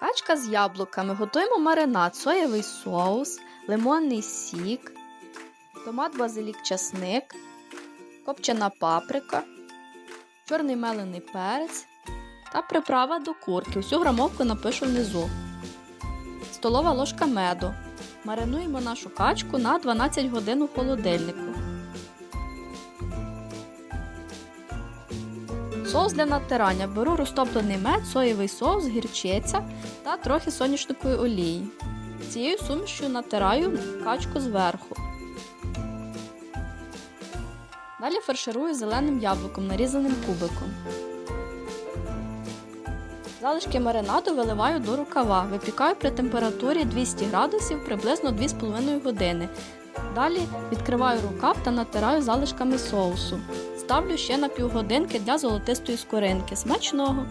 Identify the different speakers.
Speaker 1: Качка з яблуками. Готуємо маринад, соєвий соус, лимонний сік, томат, базилік, часник, копчена паприка, чорний мелений перець та приправа до курки. Усю грамовку напишу внизу. Столова ложка меду. Маринуємо нашу качку на 12 годин у холодильнику. Соус для натирання. Беру розтоплений мед, соєвий соус, гірчиця та трохи соняшникової олії. Цією сумішю натираю качку зверху. Далі фарширую зеленим яблуком, нарізаним кубиком. Залишки маринаду виливаю до рукава. Випікаю при температурі 200 градусів приблизно 2,5 години. Далі відкриваю рукав та натираю залишками соусу. Ставлю ще на півгодинки для золотистої скоринки. Смачного!